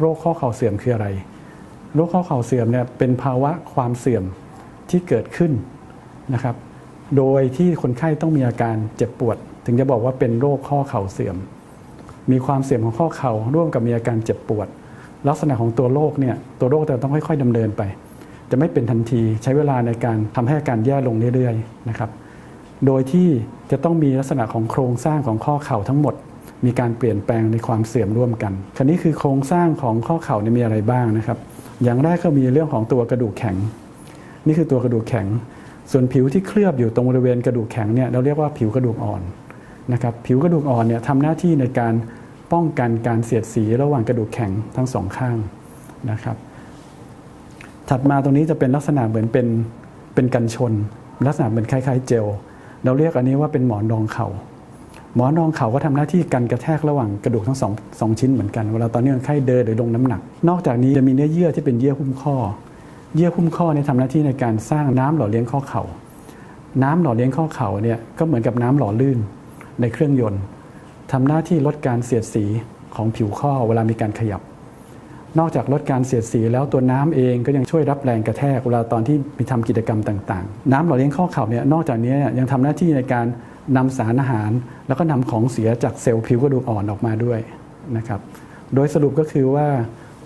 โรคข้อเข่าเสื่อมคืออะไร โรคข้อเข่าเสื่อมเนี่ยเป็นภาวะความเสื่อมที่เกิดขึ้นนะครับ โดยที่คนไข้ต้องมีอาการเจ็บปวด ถึงจะบอกว่าเป็นโรคข้อเข่าเสื่อม มีความเสื่อมของข้อเข่าร่วมกับมีอาการเจ็บปวด ลักษณะของตัวโรคเนี่ยตัวโรคจะต้องค่อย ๆดำเนินไป จะไม่เป็นทันทีใช้เวลาในการทำให้อาการแย่ลงเรื่อยๆนะครับ โดยที่จะต้องมีลักษณะของโครงสร้างของข้อเข่าทั้งหมด มีการเปลี่ยนแปลงในความเสื่อมร่วมกันคราวนี้คือโครงสร้างของข้อเข่าเนี่ยมีอะไรบ้างนะครับ อย่างแรกก็มีเรื่องของตัวกระดูกแข็ง นี่คือตัวกระดูกแข็ง ส่วนผิวที่เคลือบอยู่ตรงบริเวณกระดูกแข็งเนี่ยเราเรียกว่าผิวกระดูกอ่อนนะครับผิวกระดูกอ่อนเนี่ยทำหน้าที่ในการป้องกันการเสียดสีระหว่างกระดูกแข็งทั้งสองข้างนะครับถัดมาตรงนี้จะเป็นลักษณะเหมือนเป็นเป็นกันชน ลักษณะเหมือนคล้ายๆเจล เราเรียกอันนี้ว่าเป็นหมอนรองเข่า หมอนรองเข่าก็ทำหน้าที่กันกระแทกระหว่างกระดูกทั้งสองสองชิ้นเหมือนกันเวลาตอนนี้คนไข้เดินหรือลงน้ำหนัก นอกจากนี้จะมีเนื้อเยื่อที่เป็นเยื่อหุ้มข้อ เยื่อหุ้มข้อเนี่ยทำหน้าที่ในการสร้างน้ำหล่อเลี้ยงข้อเข่า น้ำหล่อเลี้ยงข้อเข่าเนี่ยก็เหมือนกับน้ำหล่อลื่นในเครื่องยนต์ทำหน้าที่ลดการเสียดสีของผิวข้อเวลามีการขยับ นอกจากลดการเสียดสีแล้วตัวน้ำเองก็ยังช่วยรับแรงกระแทกเวลาตอนที่มีทำกิจกรรมต่างๆ น้ำหล่อเลี้ยงข้อเข่าเนี่ยนอกจากนี้ยังทำหน้าที่ในการนำสารอาหาร แล้วก็นำของเสียจากเซลล์ผิวกระดูกอ่อนออกมาด้วยนะครับโดยสรุปก็คือว่า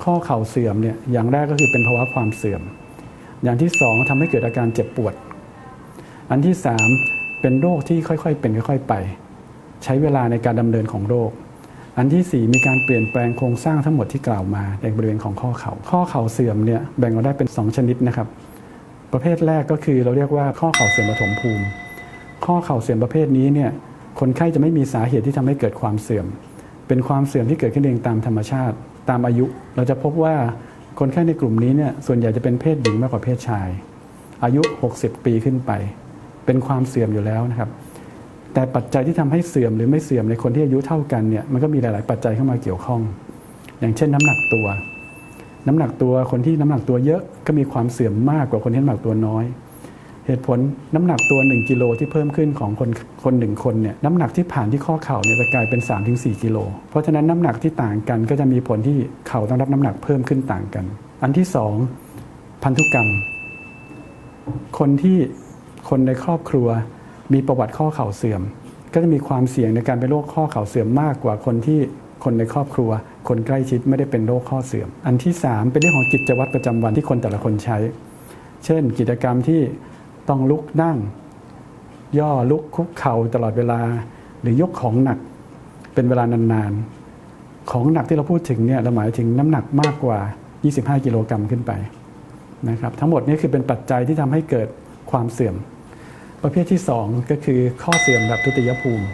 ข้อเข่าเสื่อมเนี่ยอย่างแรกก็คือเป็นภาวะความเสื่อม อย่างที่สองทำให้เกิดอาการเจ็บปวด อันที่สามเป็นโรคที่ค่อยๆ เป็นค่อย ๆ ไป ใช้เวลาในการดำเนินของโรค อันที่ 4 มีการเปลี่ยนแปลงโครงสร้างทั้งหมดที่กล่าวมาในบริเวณของข้อเขา่าข้อเข่าเสื่อมเนี่ยแบ่งออกได้เป็น 2 ชนิดนะครับ ประเภทแรกก็คือเราเรียกว่าข้อเข่าเสื่อมปฐมภูมิ ข้อเข่าเสื่อมประเภทนี้เนี่ยคนไข้จะไม่มีสาเหตุที่ทำให้เกิดความเสื่อม เป็นความเสื่อมที่เกิดขึ้นเองตามธรรมชาติ ตามอายุ เราจะพบว่าคนไข้ในกลุ่มนี้เนี่ยส่วนใหญ่จะเป็นเพศหญิงมากกว่าเพศชาย อายุ 60 ปีขึ้นไป เป็นความเสื่อมอยู่แล้วนะครับ แต่ปัจจัยที่ทำให้เสื่อมหรือไม่เสื่อมในคนที่อายุเท่ากันเนี่ยมันก็มีหลาย ๆ ปัจจัยเข้ามาเกี่ยวข้อง อย่างเช่นน้ำหนักตัว น้ำหนักตัวคนที่น้ำหนักตัวเยอะก็มีความเสื่อมมากกว่าคนที่น้ำหนักตัวน้อย เหตุผลน้ำหนักตัว 1กิโลที่เพิ่มขึ้นของคนคนหนึ่งคนเนี่ยน้ำหนักที่ผ่านที่ข้อเข่าเนี่ยจะกลายเป็น 3-4กิโลเพราะฉะนั้นน้ำหนักที่ต่างกันก็จะมีผลที่เข่าต้องรับน้ำหนักเพิ่มขึ้นต่างกัน อันที่สองพันธุกรรม คนที่คนในครอบครัว มีประวัติข้อเข่าเสื่อม ก็จะมีความเสี่ยงในการเป็นโรคข้อเข่าเสื่อมมากกว่าคนที่คนในครอบครัว คนใกล้ชิดไม่ได้เป็นโรคข้อเสื่อม อันที่ 3 เป็นเรื่องของกิจวัตรประจำวันที่คนแต่ละคนใช้ เช่น กิจกรรมที่ต้องลุกนั่ง ย่อลุกคุกเข่าตลอดเวลา หรือยกของหนักเป็นเวลานานๆ ของหนักที่เราพูดถึงเนี่ยเราหมายถึงน้ำหนักมากกว่า 25 กิโลกรัมขึ้นไปนะครับทั้งหมดนี้คือเป็นปัจจัยที่ทำให้เกิดความเสื่อม ประเภทที่ 2 ก็คือข้อเสื่อมแบบทุติยภูมิ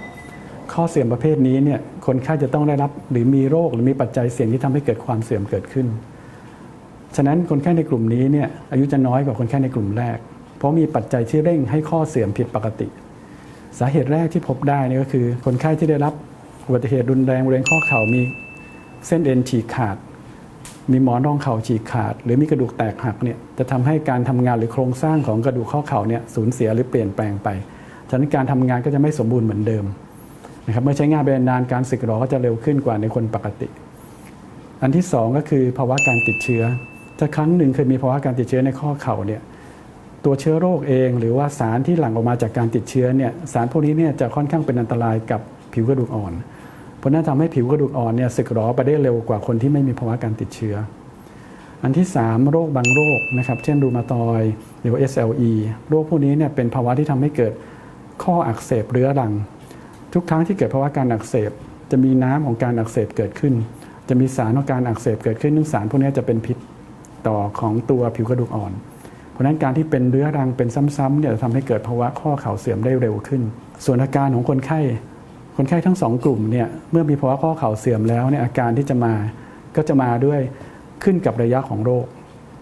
ข้อเสื่อมประเภทนี้เนี่ยคนไข้จะต้องได้รับหรือมีโรคหรือมีปัจจัยเสี่ยงที่ทำให้เกิดความเสื่อมเกิดขึ้น ฉะนั้นคนไข้ในกลุ่มนี้เนี่ยอายุจะน้อยกว่าคนไข้ในกลุ่มแรก เพราะมีปัจจัยที่เร่งให้ข้อเสื่อมผิดปกติ สาเหตุแรกที่พบได้นี่ก็คือ คนไข้ที่ได้รับอุบัติเหตุรุนแรงบริเวณข้อเข่ามีเส้นเอ็นฉีกขาด มีหมอนรองเข่าฉีกขาด หรือมีกระดูกแตกหักเนี่ยจะทำให้การทำงานหรือโครงสร้างของกระดูกข้อเข่าเนี่ยสูญเสียหรือเปลี่ยนแปลงไป ฉะนั้นการทำงานก็จะไม่สมบูรณ์เหมือนเดิมนะครับเมื่อใช้งานไปนานการสึกหรอก็จะเร็วขึ้นกว่าในคนปกติ อันที่สองก็คือภาวะการติดเชื้อ ถ้าครั้งหนึ่งเคยมีภาวะการติดเชื้อในข้อเข่าเนี่ยตัวเชื้อโรคเอง หรือว่าสารที่หลั่งออกมาจากการติดเชื้อเนี่ยสารพวกนี้เนี่ยจะค่อนข้างเป็นอันตรายกับผิวกระดูกอ่อน ราะนั้นทำให้ผิวกระดูกอ่อนเนี่ยสึกหรอไปได้เร็วกว่าคนที่ไม่มีภาวะการติดเชื้อ อันที่ 3 โรคบางโรคนะครับ เช่นรูมาตอยหรือ SLE โรคพวกนี้เนี่ยเป็นภาวะที่ทำให้เกิดข้ออักเสบเรื้อรัง ทุกครั้งที่เกิดภาวะการอักเสบ จะมีน้ำของการอักเสบเกิดขึ้น จะมีสารของการอักเสบเกิดขึ้นซึ่งสารพวกนี้จะเป็นพิษต่อของตัวผิวกระดูกอ่อน เพราะฉะนั้นการที่เป็นเรื้อรังเป็นซ้ำๆเนี่ยจะทำให้เกิดภาวะข้อเข่าเสื่อมได้เร็วขึ้น ส่วนอาการของคนไข้ คนไข้ทั้งสองกลุ่มเนี่ยเมื่อมีภาวะข้อเข่าเสื่อมแล้วเนี่ยอาการที่จะมาก็จะมาด้วยขึ้นกับระยะของโรค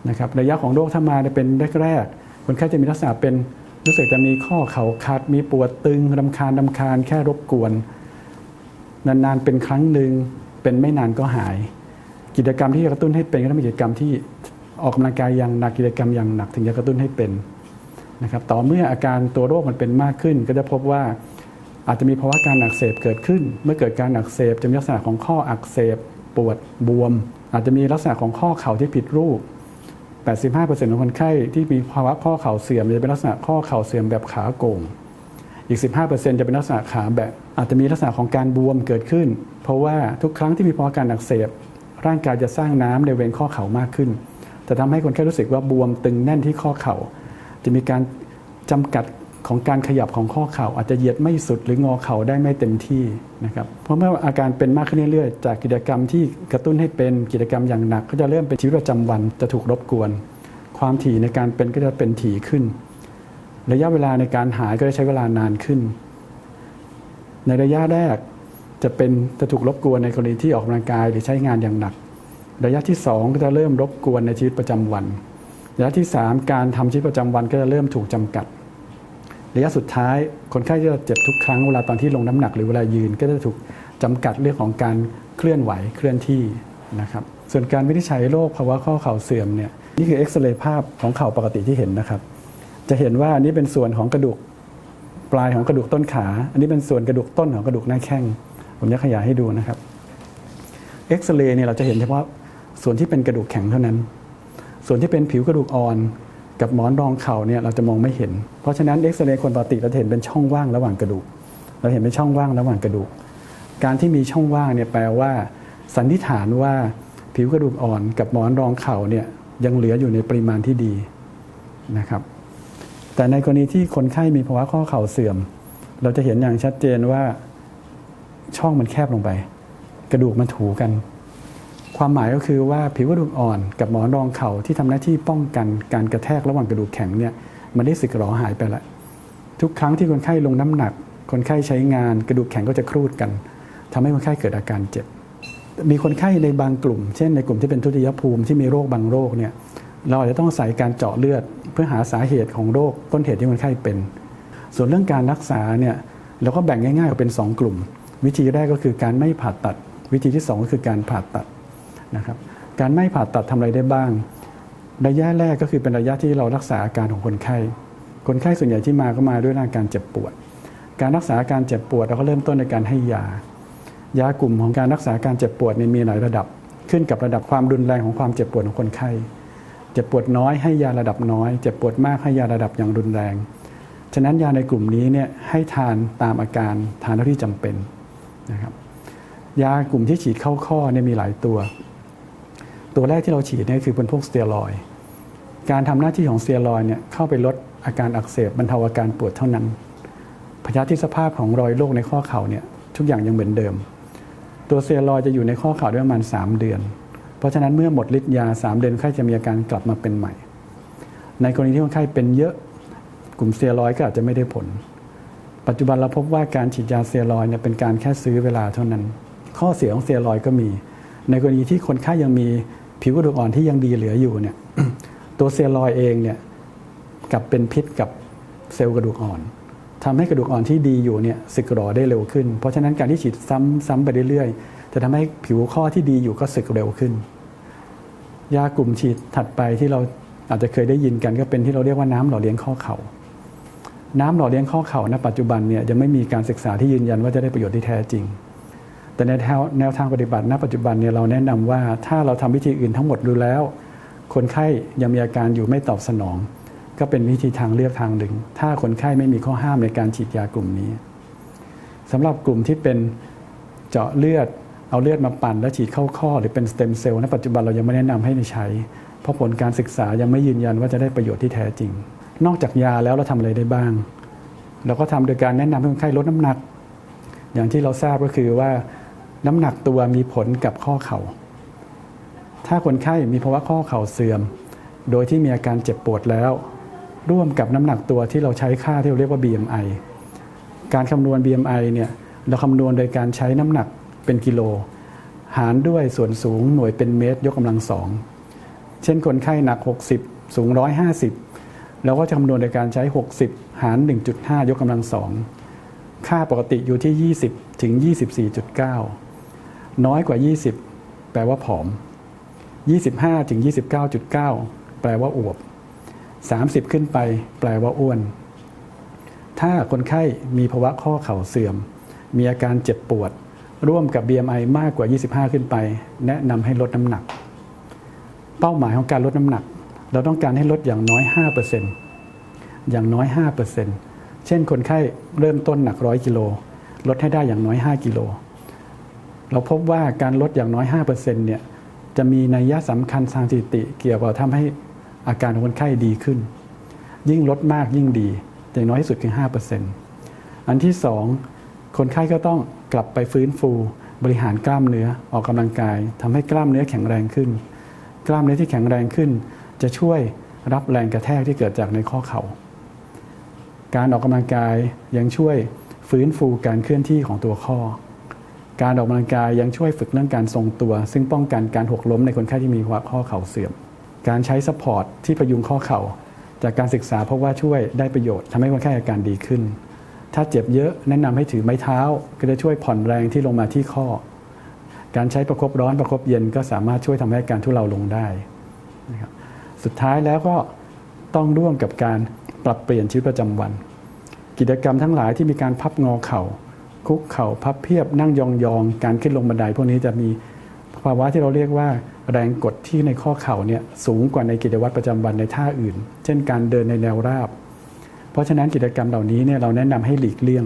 นะครับระยะของโรคถ้ามาเป็นแรกๆคนไข้จะมีลักษณะเป็นรู้สึกจะมีข้อเข่าคัดมีปวดตึงรำคาญรำคาญแค่รบกวน นานๆเป็นครั้งหนึ่งเป็นไม่นานก็หาย กิจกรรมที่จะกระตุ้นให้เป็นก็ต้องเป็นกิจกรรมที่ออกกำลังกายอย่างหนักกิจกรรมอย่างหนักถึงจะกระตุ้นให้เป็นนะครับต่อเมื่ออาการตัวโรคมันเป็นมากขึ้น ก็จะพบว่า อาจจะมีภาวะการอักเสบเกิดขึ้น เมื่อเกิดการอักเสบจะมีลักษณะของข้ออักเสบปวดบวม อาจจะมีลักษณะของข้อเข่าที่ผิดรูป 85%ของคนไข้ที่มีภาวะข้อเข่าเสื่อมจะเป็นลักษณะข้อเข่าเสื่อมแบบขาโก่งอีก 15%จะเป็นลักษณะขาแบบอาจจะมีลักษณะของการบวมเกิดขึ้น เพราะว่าทุกครั้งที่มีภาวะการอักเสบร่างกายจะสร้างน้ำในบริเวณข้อเข่ามากขึ้น จะทำให้คนไข้รู้สึกว่าบวมตึงแน่นที่ข้อเข่าจะมีการจำกัด ของการขยับของข้อเข่าอาจจะเหยียดไม่สุดหรืองอเข่าได้ไม่เต็มที่นะครับเพราะเมื่ออาการเป็นมากขึ้นเรื่อยๆ จากกิจกรรมที่กระตุ้นให้เป็นกิจกรรมอย่างหนัก ก็จะเริ่มเป็นชีวิตประจำวันจะถูกรบกวน ความถี่ในการเป็นก็จะเป็นถี่ขึ้น ระยะเวลาในการหายก็จะใช้เวลานานขึ้น ในระยะแรกจะเป็นจะถูกรบกวนในกรณีที่ออกกำลังกายหรือใช้งานอย่างหนัก ระยะที่ 2 ก็จะเริ่มรบกวนในชีวิตประจำวัน ระยะที่ 3 การทำชีวิตประจำวันก็จะเริ่มถูกจำกัด ระยะสุดท้ายคนไข้จะเจ็บทุกครั้งเวลาตอนที่ลงน้ำหนักหรือเวลายืนก็จะถูกจำกัดเรื่องของการเคลื่อนไหวเคลื่อนที่นะครับส่วนการวินิจฉัยโรคภาวะข้อเข่าเสื่อมเนี่ยนี่คือเอ็กซเรย์ภาพของเข่าปกติที่เห็นนะครับ จะเห็นว่าอันนี้เป็นส่วนของกระดูกปลายของกระดูกต้นขา อันนี้เป็นส่วนกระดูกต้นของกระดูกหน้าแข้งผมจะขยายให้ดูนะครับเอ็กซเรย์เนี่ยเราจะเห็นเฉพาะส่วนที่เป็นกระดูกแข็งเท่านั้น ส่วนที่เป็นผิวกระดูกอ่อน กับหมอนรองเข่าเนี่ยเราจะมองไม่เห็น เพราะฉะนั้นเอ็กซเรย์คนปกติเราจะเห็นเป็นช่องว่างระหว่างกระดูก เราเห็นเป็นช่องว่างระหว่างกระดูก การที่มีช่องว่างเนี่ยแปลว่า สันนิษฐานว่าผิวกระดูกอ่อนกับหมอนรองเข่าเนี่ยยังเหลืออยู่ในปริมาณที่ดีนะครับแต่ในกรณีที่คนไข้มีภาวะข้อเข่าเสื่อม เราจะเห็นอย่างชัดเจนว่าช่องมันแคบลงไป กระดูกมันถูกัน ความหมายก็คือว่าผิวกระดูกอ่อนกับหมอนรองเข่าที่ทำหน้าที่ป้องกันการกระแทกระหว่างกระดูกแข็งเนี่ยมันได้สึกหรอหายไปละทุกครั้งที่คนไข้ลงน้ำหนัก คนไข้ใช้งานกระดูกแข็งก็จะครูดกันทำให้คนไข้เกิดอาการเจ็บ มีคนไข้ในบางกลุ่ม เช่นในกลุ่มที่เป็นทุติยภูมิที่มีโรคบางโรคเนี่ยเราอาจจะต้องใส่การเจาะเลือด เพื่อหาสาเหตุของโรคต้นเหตุที่คนไข้เป็น ส่วนเรื่องการรักษาเนี่ยเราก็แบ่งง่ายๆออกเป็น 2 กลุ่ม วิธีแรกก็คือการไม่ผ่าตัด วิธีที่ 2 ก็คือการผ่าตัด นะครับการไม่ผ่าตัดทำอะไรได้บ้าง ระยะแรกก็คือเป็นระยะที่เรารักษาอาการของคนไข้ คนไข้ส่วนใหญ่ที่มาก็มาด้วยอาการเจ็บปวด การรักษาอาการเจ็บปวดเราก็เริ่มต้นในการให้ยา ยากลุ่มของการรักษาการเจ็บปวดเนี่ยมีหลายระดับ ขึ้นกับระดับความรุนแรงของความเจ็บปวดของคนไข้ เจ็บปวดน้อยให้ยาระดับน้อย เจ็บปวดมากให้ยาระดับอย่างรุนแรง ฉะนั้นยาในกลุ่มนี้เนี่ยให้ทานตามอาการทานเท่าที่จำเป็นนะครับ ยากลุ่มที่ฉีดเข้าข้อเนี่ยมีหลายตัว ตัวแรกที่เราฉีดเนี่ยคือเป็นพวกสเตียรอยการทำหน้าที่ของสเตียรอยเนี่ยเข้าไปลดอาการอักเสบบรรเทาอาการปวดเท่านั้นพยาธิสภาพของรอยโรคในข้อเข่าเนี่ยทุกอย่างยังเหมือนเดิม ตัวสเตียรอยจะอยู่ในข้อเข่าได้ประมาณ 3 เดือน เพราะฉะนั้นเมื่อหมดฤทธิ์ยา 3 เดือนคนไข้จะมีอาการกลับมาเป็นใหม่ ในกรณีที่คนไข้เป็นเยอะกลุ่มสเตียรอยก็อาจจะไม่ได้ผล ปัจจุบันเราพบว่าการฉีดยาสเตียรอยเนี่ยเป็นการแค่ซื้อเวลาเท่านั้น ข้อเสียของสเตียรอยก็มี ในกรณีที่คนไข้ยังมี ผิวกระดูกอ่อนที่ยังดีเหลืออยู่เนี่ยตัวเตียรอยเองเนี่ยกลับเป็นพิษกับเซลล์กระดูกอ่อนทำให้กระดูกอ่อนที่ดีอยู่เนี่ยสึกหรอได้เร็วขึ้น เพราะฉะนั้นการที่ฉีดซ้ำซ้ำไปเรื่อยๆ จะทำให้ผิวข้อที่ดีอยู่ก็สึกเร็วขึ้น ยากลุ่มฉีดถัดไปที่เราอาจจะเคยได้ยินกันก็เป็นที่เราเรียกว่าน้ำหล่อเลี้ยงข้อเข่าน้ำหล่อเลี้ยงข้อเข่าณปัจจุบันเนี่ยยังไม่มีการศึกษาที่ยืนยันว่าจะได้ประโยชน์ที่แท้จริง แต่ในแนวทางปฏิบัติณปัจจุบันเนี่ยเราแนะนำว่าถ้าเราทำวิธีอื่นทั้งหมดดูแล้ว คนไข้ยังมีอาการอยู่ไม่ตอบสนอง ก็เป็นวิธีทางเลือกทางหนึ่ง ถ้าคนไข้ไม่มีข้อห้ามในการฉีดยากลุ่มนี้สำหรับกลุ่มที่เป็นเจาะเลือดเอาเลือดมาปั่นแล้วฉีดเข้าข้อ หรือเป็นสเต็มเซลล์ณปัจจุบันเรายังไม่แนะนำให้ใช้ เพราะผลการศึกษายังไม่ยืนยันว่าจะได้ประโยชน์ที่แท้จริง นอกจากยาแล้วเราทำอะไรได้บ้าง เราก็ทำโดยการแนะนำให้คนไข้ลดน้ำหนัก อย่างที่เราทราบก็คือว่า น้ำหนักตัวมีผลกับข้อเข่า ถ้าคนไข้มีภาวะข้อเข่าเสื่อม โดยที่มีอาการเจ็บปวดแล้ว ร่วมกับน้ำหนักตัวที่เราใช้ค่าที่เราเรียกว่า BMI การคำนวณ BMI เนี่ยเราคำนวณโดยการใช้น้ำหนักเป็นกิโล หารด้วยส่วนสูงหน่วยเป็นเมตร ยกกำลังสอง เช่นคนไข้หนัก 60 สูง 150 เราก็จะคำนวณโดยการใช้ 60 หาร 1.5 ยกกำลังสอง ค่าปกติอยู่ที่ 20 ถึง 24.9 น้อยกว่า 20 แปลว่าผอม 25ถึง29.9 แปลว่าอวบ 30 ขึ้นไป แปลว่าอ้วน ถ้าคนไข้มีภาวะข้อเข่าเสื่อม มีอาการเจ็บปวด ร่วมกับ BMI มากกว่า 25 ขึ้นไป แนะนำให้ลดน้ำหนัก เป้าหมายของการลดน้ำหนัก เราต้องการให้ลดอย่างน้อย 5%อย่างน้อย 5%เช่นคนไข้เริ่มต้นหนัก 100 กิโล ลดให้ได้อย่างน้อย 5 กิโล เราพบว่าการลดอย่างน้อย 5%เนี่ยจะมีนัยยะสำคัญทางสถิติ เกี่ยวกับทำให้อาการของคนไข้ดีขึ้น ยิ่งลดมากยิ่งดีแต่างน้อยที่สุดคือ 5%อันที่ 2 คนไข้ก็ต้องกลับไปฟื้นฟูบริหารกล้ามเนื้อออกกำลังกายทำให้กล้ามเนื้อแข็งแรงขึ้น กล้ามเนื้อที่แข็งแรงขึ้น จะช่วยรับแรงกระแทกที่เกิดจากในข้อเขา่าการออกกำลังกายยังช่วยฟื้นฟูการเคลื่อนที่ของตัวข้อ การออกกำลังกายยังช่วยฝึกเรื่องการทรงตัว ซึ่งป้องกันการหกล้มในคนไข้ที่มีข้อเข่าเสื่อม การใช้ซัพพอร์ตที่ประยุงข้อเข่า จากการศึกษาพบว่าช่วยได้ประโยชน์ทำให้คนไข้อาการดีขึ้น ถ้าเจ็บเยอะแนะนำให้ถือไม้เท้า ก็จะช่วยผ่อนแรงที่ลงมาที่ข้อ การใช้ประคบร้อนประคบเย็นก็สามารถช่วยทำให้การทุเลาลงได้นะครับสุดท้ายแล้วก็ต้องร่วมกับการปรับเปลี่ยนชีวิตประจำวัน กิจกรรมทั้งหลายที่มีการพับงอเข่า คุกเข่าพับเพียบนั่งยองๆ การขึ้นลงบันไดพวกนี้จะมีภาวะที่เราเรียกว่าแรงกดที่ในข้อเข่าเนี่ยสูงกว่าในกิจวัตรประจำวันในท่าอื่น เช่นการเดินในแนวราบ เพราะฉะนั้นกิจกรรมเหล่านี้เนี่ยเราแนะนำให้หลีกเลี่ยง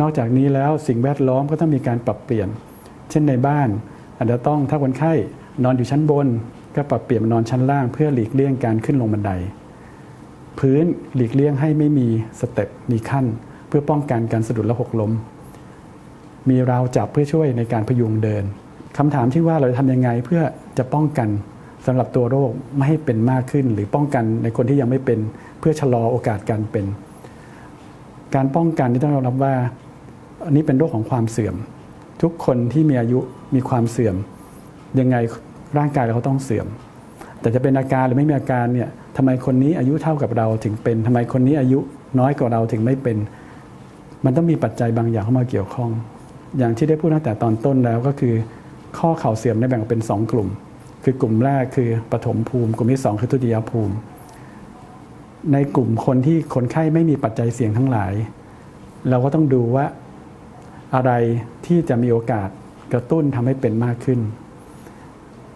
นอกจากนี้แล้วสิ่งแวดล้อมก็ต้องมีการปรับเปลี่ยน เช่นในบ้านอาจจะต้องถ้าคนไข้นอนอยู่ชั้นบน ก็ปรับเปลี่ยนมานอนชั้นล่าง เพื่อหลีกเลี่ยงการขึ้นลงบันได พื้นหลีกเลี่ยงให้ไม่มีสเต็ปมีขั้น เพื่อป้องกันการสะดุดและหกล้ม มีราวจับเพื่อช่วยในการพยุงเดินคำถามที่ว่าเราจะทำยังไงเพื่อจะป้องกันสำหรับตัวโรคไม่ให้เป็นมากขึ้น หรือป้องกันในคนที่ยังไม่เป็นเพื่อชะลอโอกาสการเป็น การป้องกันที่ต้องยอมรับว่า อันนี้เป็นโรคของความเสื่อม ทุกคนที่มีอายุมีความเสื่อม ยังไงร่างกายเราต้องเสื่อม แต่จะเป็นอาการหรือไม่มีอาการเนี่ยทำไมคนนี้อายุเท่ากับเราถึงเป็นทำไมคนนี้อายุน้อยกว่าเราถึงไม่เป็น มันต้องมีปัจจัยบางอย่างเข้ามาเกี่ยวข้อง อย่างที่ได้พูดตั้งแต่ตอนต้นแล้วก็คือ ข้อเข่าเสื่อมได้แบ่งเป็น 2 กลุ่ม คือกลุ่มแรกคือปฐมภูมิ กลุ่มที่ 2 คือทุติยภูมิ ในกลุ่มคนที่คนไข้ไม่มีปัจจัยเสี่ยงทั้งหลาย เราก็ต้องดูว่าอะไรที่จะมีโอกาสกระตุ้นทำให้เป็นมากขึ้น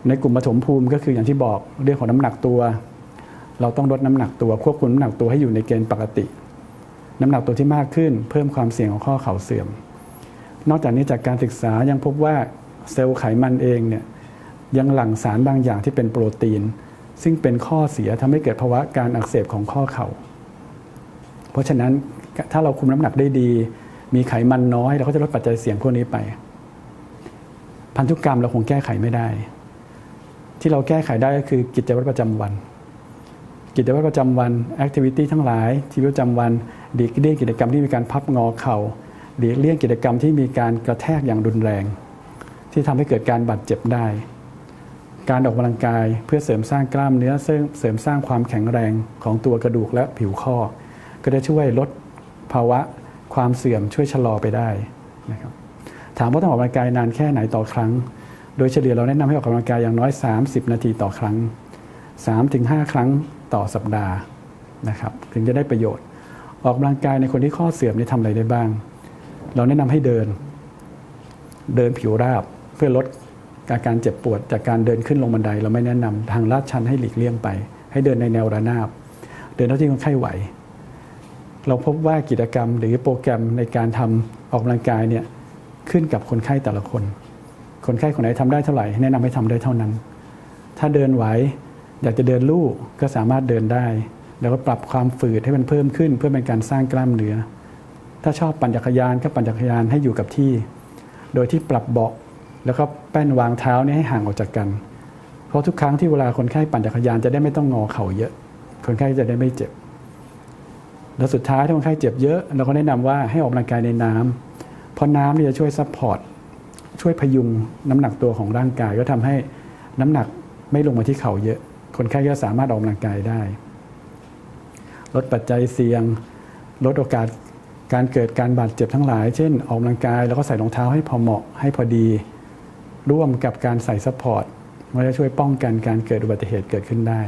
ในกลุ่มปฐมภูมิก็คืออย่างที่บอกเรื่องของน้ำหนักตัว เราต้องลดน้ำหนักตัวควบคุมน้ำหนักตัวให้อยู่ในเกณฑ์ปกติ น้ำหนักตัวที่มากขึ้น เพิ่มความเสี่ยงของข้อเข่าเสื่อม นอกจากนี้จากการศึกษายังพบว่าเซลล์ไขมันเองเนี่ยยังหลั่งสารบางอย่างที่เป็นโปรตีน ซึ่งเป็นข้อเสียทำให้เกิดภาวะการอักเสบของข้อเข่า เพราะฉะนั้นถ้าเราคุมน้ำหนักได้ดี มีไขมันน้อยเราก็จะลดปัจจัยเสี่ยงพวกนี้ไป พันธุกรรมเราคงแก้ไขไม่ได้ ที่เราแก้ไขได้ก็คือกิจวัตรประจำวัน กิจวัตรประจำวันแอคทิวิตี้ทั้งหลายชีวิตประจำวัน ดีกเลี่ยงกิจกรรมที่มีการพับงอเข่าดีกเลี่ยงกิจกรรมที่มีการกระแทกอย่างรุนแรง ที่ทำให้เกิดการบาดเจ็บได้ การออกกำลังกายเพื่อเสริมสร้างกล้ามเนื้อเสริมสร้างความแข็งแรงของตัวกระดูกและผิวข้อ ก็จะช่วยลดภาวะความเสื่อมช่วยชะลอไปได้นะครับถามว่าต้องออกกำลังกายนานแค่ไหนต่อครั้ง โดยเฉลี่ยเราแนะนำให้ออกกำลังกายอย่างน้อย 30 นาทีต่อครั้ง 3-5 ครั้งต่อสัปดาห์นะครับถึงจะได้ประโยชน์ ออกกำลังกายในคนที่ข้อเสื่อมนี่ทำอะไรได้บ้าง เราแนะนำให้เดิน เดินผิวราบเพื่อลดอาการเจ็บปวด จากการเดินขึ้นลงบันได เราไม่แนะนำทางลาดชันให้หลีกเลี่ยงไป ให้เดินในแนวระนาบ เดินเท่าที่คนไข้ไหว เราพบว่ากิจกรรมหรือโปรแกรมในการทำออกกำลังกายเนี่ยขึ้นกับคนไข้แต่ละคน คนไข้คนไหนทำได้เท่าไหร่ แนะนำให้ทำได้เท่านั้น ถ้าเดินไหวอยากจะเดินลู่ก็สามารถเดินได้ แล้วก็ปรับความฝืดให้มันเพิ่มขึ้น เพื่อเป็นการสร้างกล้ามเนื้อ ถ้าชอบปั่นจักรยานก็ปั่นจักรยานให้อยู่กับที่ โดยที่ปรับเบาะ แล้วก็แป้นวางเท้านี่ให้ห่างออกจากกัน เพราะทุกครั้งที่เวลาคนไข้ปั่นจักรยานจะได้ไม่ต้องงอเข่าเยอะ คนไข้จะได้ไม่เจ็บ แล้วสุดท้ายถ้าคนไข้เจ็บเยอะ เราก็แนะนำว่าให้ออกกำลังกายในน้ำเพราะน้ำนี่จะช่วยซัพพอร์ตช่วยพยุงน้ำหนักตัวของร่างกายก็ทำให้น้ำหนักไม่ลงมาที่เข่าเยอะ คนไข้ก็สามารถออกกำลังกายได้ ลดปัจจัยเสี่ยง ลดโอกาสการเกิดการบาดเจ็บทั้งหลาย เช่น ออกกำลังกายแล้วก็ใส่รองเท้าให้พอเหมาะให้พอดี ร่วมกับการใส่ซัพพอร์ตมันจะช่วยป้องกันการเกิดอุบัติเหตุเกิดขึ้นได้